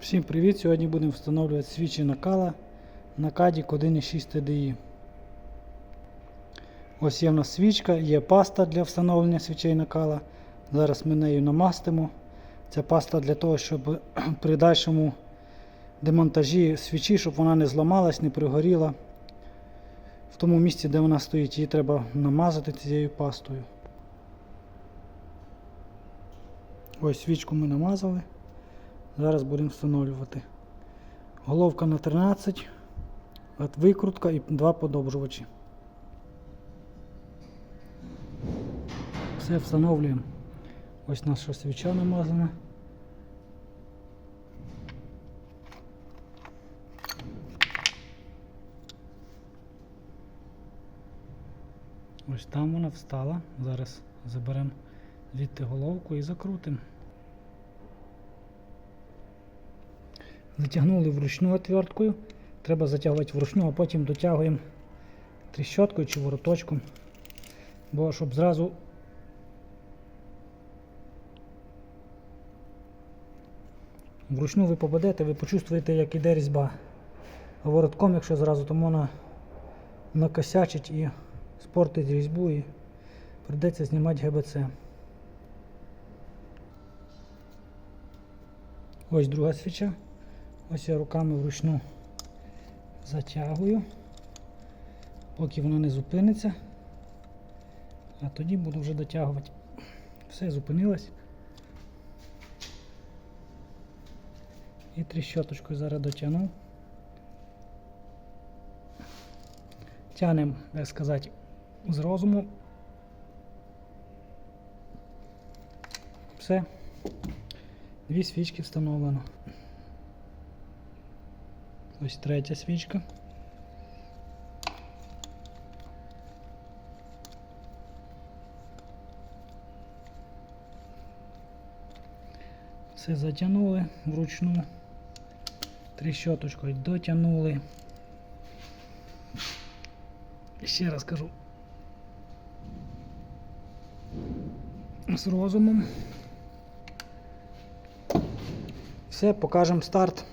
Всім привіт! Сьогодні будемо встановлювати свічі накала на каді 1.6 TDI. Ось є в нас свічка, є паста для встановлення свічей накала. Зараз ми нею намастимо. Ця паста для того, щоб при дальшому демонтажі свічі, щоб вона не зламалась, не пригоріла. В тому місці, де вона стоїть, її треба намазати цією пастою. Ось свічку ми намазали. Зараз будемо встановлювати. Головка на 13, от викрутка і два подовжувачі. Все встановлюємо. Ось наша свіча намазана. Ось там вона встала. Зараз заберемо звідти головку і закрутимо. Затягнули вручну отверткою. Треба затягувати вручну, а потім дотягуємо тріщоткою чи вороточком. Бо щоб зразу вручну ви попадете, ви почувствуєте, як іде різьба. А воротком, якщо зразу, то можна накосячить і спортить різьбу і прийдеться знімати ГБЦ. Ось друга свіча. Ось я руками вручну затягую, поки вона не зупиниться, а тоді буду вже дотягувати. Все, зупинилось. І тріщоточкою зараз дотягну. Тянемо, як сказати, з розуму. Все. Дві свічки встановлено. Ось третя свічка. Все затягнули вручну. Тріщоточкою дотягнули. Ще раз кажу. З розумом. Все, покажемо старт.